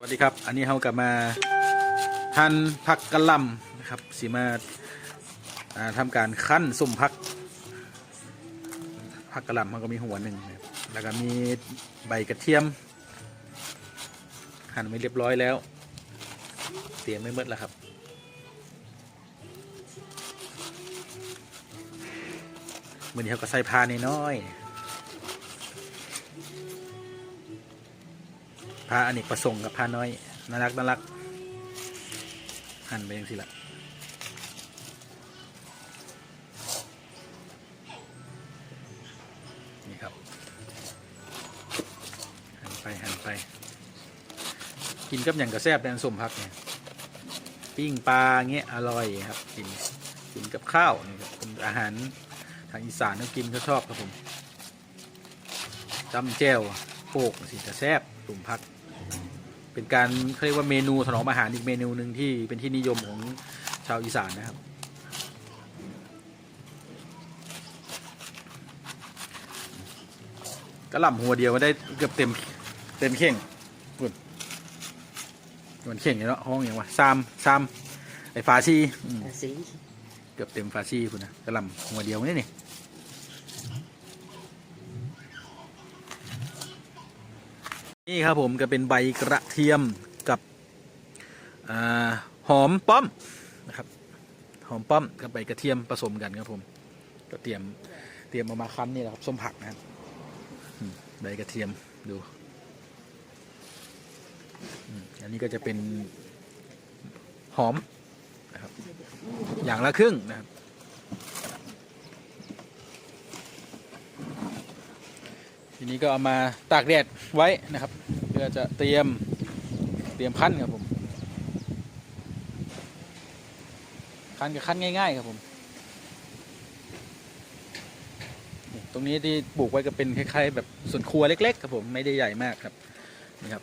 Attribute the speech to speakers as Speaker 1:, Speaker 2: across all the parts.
Speaker 1: สวัสดีครับ อันนี้เรากลับมาหั่นผักกะหล่ำนะครับสีมาอ่าทำการขั้นสุ่มผักผักกะหล่ำมันก็มีหัวหนึ่งแล้วก็มีใบกระเทียม หั่นไว้เรียบร้อยแล้ว เตรียมไม่หมดแล้วครับวันนี้เขาก็ใส่พาน้อยๆ พาอเนกประสงค์กับพาน้อยน่ารักน่ารักหั่นไปยังสิละนี่ครับหั่นไปหั่นไป กินกับอย่างกระแซบแดนสมพักเนี่ยปิ้งปลาเงี้ยอร่อยครับกินกินกับข้าวนี่ครับเป็นอาหารทางอีสานเขากินเขาชอบครับผมจำแจ่วโปกสิกระแซบตุ่มพัก เป็นการเขาเรียกว่าเมนูถนอมอาหารอีกเมนูหนึ่งที่เป็นที่นิยมของชาวอีสานนะครับ กระหล่ำหัวเดียวมาได้เกือบเต็มเต็มเข่งพุ่นเหมือนเข่งเลยเนาะห้องอย่างวะซามซามไอ้ฝาชีอืม
Speaker 2: สี
Speaker 1: เกือบเต็มฝาชีคุณนะกระหล่ำหัวเดียวนี่นี่ นี่ครับผมก็เป็นใบกระเทียมกับอหอมป้อมนะครับหอมป้อมกับใบกระเทียมผสมกันครับผมก็เตรียมเตรียมเอามาคั้นนี่แหละครับส้มผักนะครับใบกระเทียมดูอันนี้ก็จะเป็นหอมนะครับอย่างละครึ่งนะครับทีนี้ก็เอามาตากแดดไว้นะครับ พื่อจะเตรียมเตรียมคั้นครับผมคั้นกับคั้นง่าย ๆ ครับผมตรงนี้ที่ปลูกไว้ก็เป็นคล้ายๆแบบสวนครัวเล็ก ๆ ครับผมไม่ได้ใหญ่มากครับนี่ครับ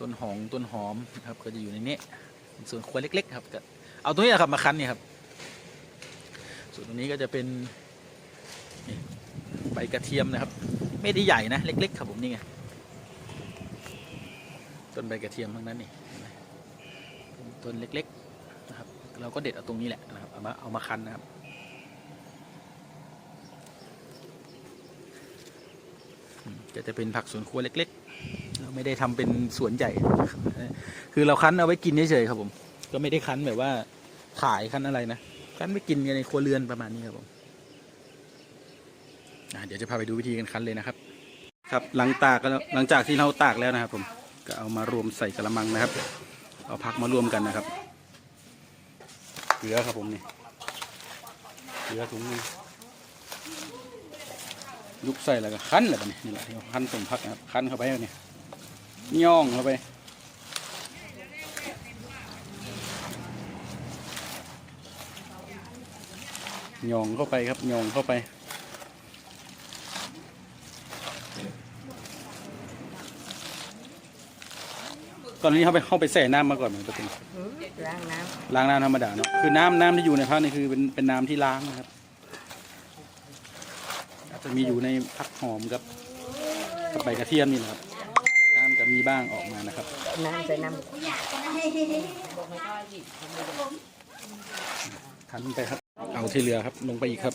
Speaker 1: ต้นหอมต้นหอมนะครับก็จะอยู่ในนี้สวนครัวเล็ก ๆ ครับก็เอาตรงนี้นะครับมาคั้นนี่ครับ ส่วนตรงนี้ก็จะเป็นใบกระเทียมนะครับ ไม่ได้ใหญ่นะเล็ก ๆ ครับผมนี่ไง ต้นใบกระเทียมทั้งนั้นนี่ต้นเล็กๆนะครับ เราก็เด็ดเอาตรงนี้แหละนะครับเอามาเอามาคั้นนะครับอืมก็จะเป็นผักสวนครัวเล็กๆเราไม่ได้ทำเป็นสวนใหญ่ คือเราคั้นเอาไว้กินเฉยๆครับผม ก็ไม่ได้คั้นแบบว่าขายคั้นอะไรนะ คั้นไม่กินกันในครัวเรือนประมาณนี้ครับผมเดี๋ยวจะพาไปดูวิธีการคั้นเลยนะครับ ครับหลังตากแล้วหลังจากที่เราตากแล้วนะครับผม ก็เอามารวมใส่กระมังนะครับ เอาพักมารวมกันนะครับ เกลือครับผมนี่ เกลือถุงนึงยุบใส่แล้วก็คั้นเลยปะนี่นี่แหละขาคั้นสมพักนะครับ คั้นเข้าไปเนี่ย่องเข้าไปย่องเข้าไปครับย่องเข้าไป อนนี้เขาไปเข้าไปใส่น้ำมาก่อนเหมือนปกติ
Speaker 2: ล้างน้
Speaker 1: ล้างน้ำธรรมดาเนาะคือน้ำน้ำที่อยู่ในพักนี่คือเป็นเป็นน้ำที่ล้างนะครับ อาจจะมีอยู่ในพักหอมกับกับใบกระเทียมนี่แหละครับ น้ำจะมีบ้างออกมานะครับำ
Speaker 2: น้ำใส่น้
Speaker 1: ทันไปครับ เอาที่เหลือครับ ลงไปอีกครับ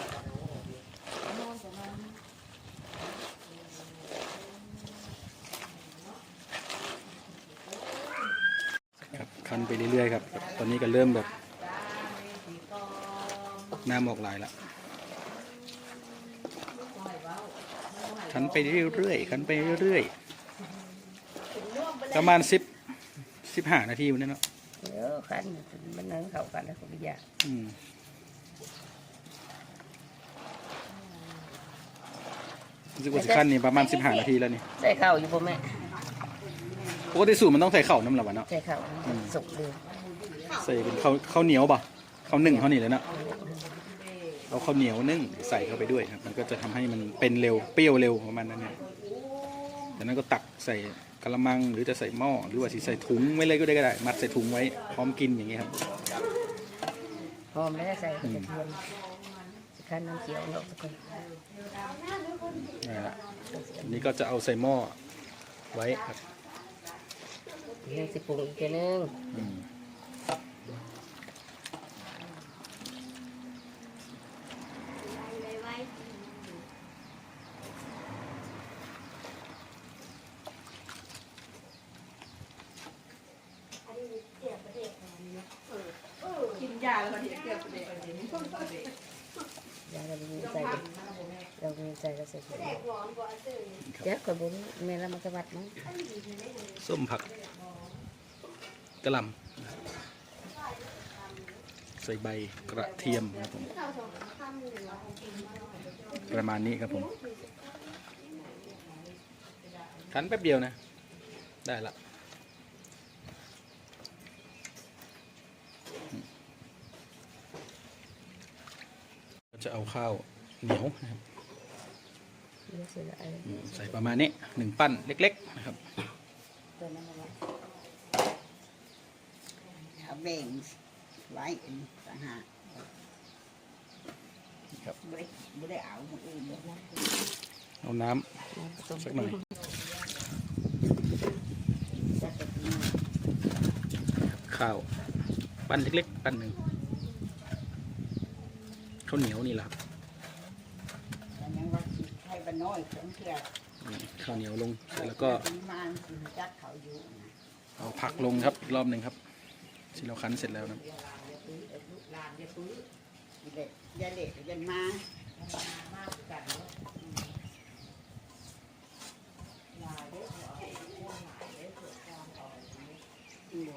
Speaker 1: คั้นไปเรื่อยๆครับ ตอนนี้ก็เริ่มแบบน้ำออกลายละคั้นไปเรื่อยๆคั้นไปเรื่อยๆประมาณสิบสิบห้านาทีวันนี้เนาะำ
Speaker 2: เดี๋ยวขันมันนั่งเข้ากันแล้วก็ไม่ยาก
Speaker 1: อืมรู้สึกว่าสิขั้นนี่ประมาณสิบห้านาทีแล้วนี่
Speaker 2: ใส่ข้าวอยู่ป่ะแม่
Speaker 1: ปกติสูตรมันต้องใส่ข้าวน้ำละวันเนาะ
Speaker 2: ใส่ข้าวสุกเลย
Speaker 1: ใส่เป็นข้าวข้าวเหนียวป่ะข้าวหนึ่งข้าวนี่เลยเนาะเอาข้าวเหนียวนึ่งใส่เข้าไปด้วยครับ มันก็จะทำให้มันเป็นเร็วเปรี้ยวเร็วประมาณนั้นเนี่ยจากนั้นก็ตักใส่กระมังหรือจะใส่หม้อหรือว่าสิใส่ถุงไม่เลยก็ได้ก็ได้ มัดใส่ถุงไว้พร้อมกินอย่างเงี้ยครับ
Speaker 2: หอมแล้วใส่กระเทียมสิคันน้ำเขียวออกสักคน
Speaker 1: นี่นแหละอันนี้ก็จะเอาใส่หม้อไว้ครับ
Speaker 2: ยังสิปรุงอีกทีนึง
Speaker 1: อืม
Speaker 3: กินยาแล้วมันเห็นเกิดประเด็น
Speaker 2: ยาเรามีใส่เรา มีใส่ก็ใส่ถุงเดี๋ยวคนบุญแม่ละมันก็วัดมั้ง
Speaker 1: ส้มผักกระหลำใส่ใบกระเทียมครับผมประมาณนี้ครับผมคั้นแป๊บเดียวนะ ได้ละจะเอาข้าวเหนียวนะครับ ใส่ประมาณนี้หนึ่งปั้นเล็ก ๆ นะครับ
Speaker 2: ตัวนั้นมาไว้
Speaker 4: เอาแบ่งไว้อันนี้ต่างหาก
Speaker 1: ครับ
Speaker 4: ไม่ได้ไม่ได้เอาคนอื่นเลยนะ
Speaker 1: เอาน้ำ
Speaker 2: น้ำผสม
Speaker 1: สักหน่อย
Speaker 4: จะไปกิน
Speaker 1: ข้าวปั้นเล็ก ๆ ปั้นหนึ่งข้าวเหนียวนี่แหละครับ
Speaker 4: แต่ยังว่าสิให้ บ้านน้อยของเถื่อ
Speaker 1: อืมข้าวเหนียวลงเสร็จแล้วก็
Speaker 4: มาสิจักเขาอยู่นะ
Speaker 1: เอาผักลงครับอีกรอบหนึ่งครับที่เราคั้นเสร็จแล้วนะ
Speaker 4: อีเด็กยาเด็กยันมาอืม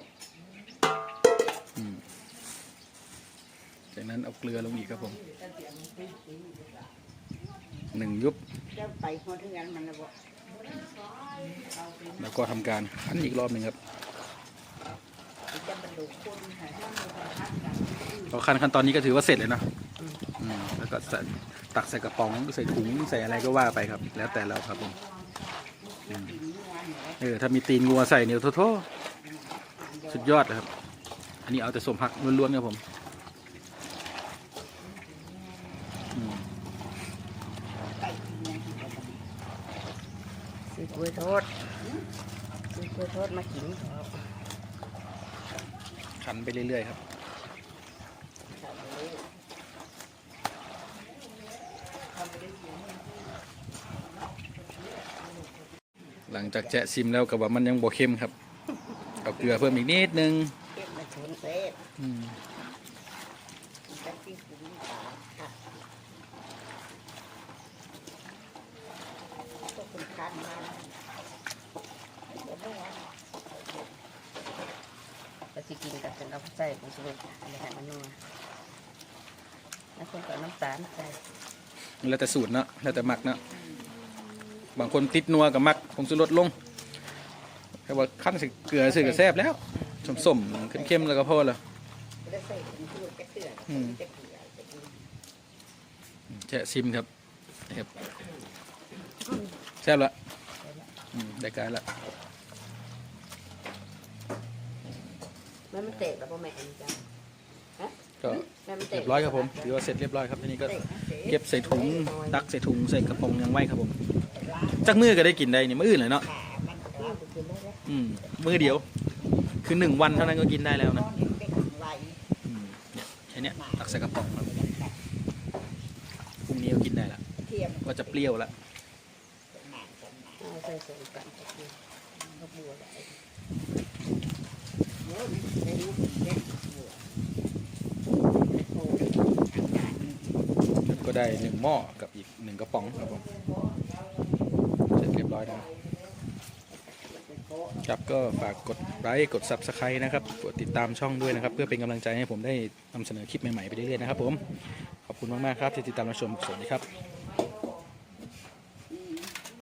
Speaker 1: อืมจากนั้นเอาเกลือลงอีกครับผม หนึ่งยุบ
Speaker 4: เจ้าไปพอถึงนั้นมันแล้วบอก
Speaker 1: แล้วก็ทำการคั้นอีกรอบหนึ่งครับ
Speaker 4: จะบรรลุคนค่ะให้มีความพักกัน
Speaker 1: พอคั้นขั้นตอนนี้ก็ถือว่าเสร็จเลยนะอืมแล้วก็ใส่ตักใส่กระป๋องใส่ถุงใส่อะไรก็ว่าไปครับ แล้วแต่เราครับผมอืม
Speaker 4: กินเมื่อวานเหรอ
Speaker 1: เออถ้ามีตีนงัวใส่เนี่ยโทษๆสุดยอดเลยครับ อันนี้เอาแต่สมผักล้วนๆครับผมอืม
Speaker 4: ไก่กินยังกินกัน
Speaker 2: ซื้อ กล้วยทอดซื้อกล้วยทอดมากินขา
Speaker 1: ขันไปเรื่อยๆครับหลังจากแจะซิมแล้วกับว่ามันยังบวเค็มครับ เอาเกลือเพิ่มอีกนิดนึง
Speaker 4: เก็บมาชนเศษ
Speaker 1: อืม
Speaker 4: จักที่คุ้มตาค่ะก็คุณคันมาเดี๋ยวไม่ว่า
Speaker 2: ก็สิกินกับเป็นเอาใส่ ผงชูรสอะไรให้มันนัวแล้วคนก็เอาน้ำตาลใส่
Speaker 1: แล้วแต่สูตรเนาะแล้วแต่หมักเนาะบางคนติดนัวกับมักผงชูรสลงแค่ว่าขั้นใส่เกลือใส่กระแซบแล้วสมๆเข้มๆแล้วก็พอแล้ว
Speaker 4: ไม่ได้ใส่ถุงชูรสจะเกลือ
Speaker 1: อืม
Speaker 4: จะเกลือจะกิน
Speaker 1: แจะซิมครับครับแซ่บละได้การละ
Speaker 2: แม่มันเตะแล้วพ่อแม่อันนี้จ้ะ
Speaker 1: ก็
Speaker 2: แม่มัน
Speaker 1: เรี
Speaker 2: เตะ
Speaker 1: ยบร้อยครับผมถือว่าเสร็จเรียบร้อยครับทีนี้ก็
Speaker 4: เตะนะเตะ
Speaker 1: เก็บใส่ถุงตักใส่ถุงใส่กระป๋องยังไว้ครับผมจักมือก็ได้กินได้นี่มืออื่นเลยเนาะ
Speaker 4: ขามันก็
Speaker 2: เอาไปกินได้เลย
Speaker 1: อืมมือเดียว คือหนึ่งวันเท่านั้นก็กินได้แล้ว
Speaker 4: น
Speaker 1: นะ
Speaker 4: อนอยู่ได้ถึงไว
Speaker 1: อืมเนี่ยแค่เนี้ยตักใส่กระป๋องครับพรุ่งนี้ก็กินได้ละ
Speaker 4: เทียม
Speaker 1: ก็จะเปรี้ยวละ
Speaker 4: หนาจังหนา
Speaker 2: เอาใส่ส่วนกันกับนี่ลูกบัวได้
Speaker 4: ก็
Speaker 1: ได้หนึ่งหม้อกับอีกหนึ่งกระป๋องครับผมเสร็จเรียบร้อยแล้ว
Speaker 4: เป็นะ
Speaker 1: ครับก็ฝากกดไลค์กด subscribe นะครับกดติดตามช่องด้วยนะครับ เพื่อเป็นกำลังใจให้ผมได้นำเสนอคลิปใหม่ๆไปเรื่อยๆนะครับผม ขอบคุณมากๆครับที่ติดตามรับชมสวัสดีครับ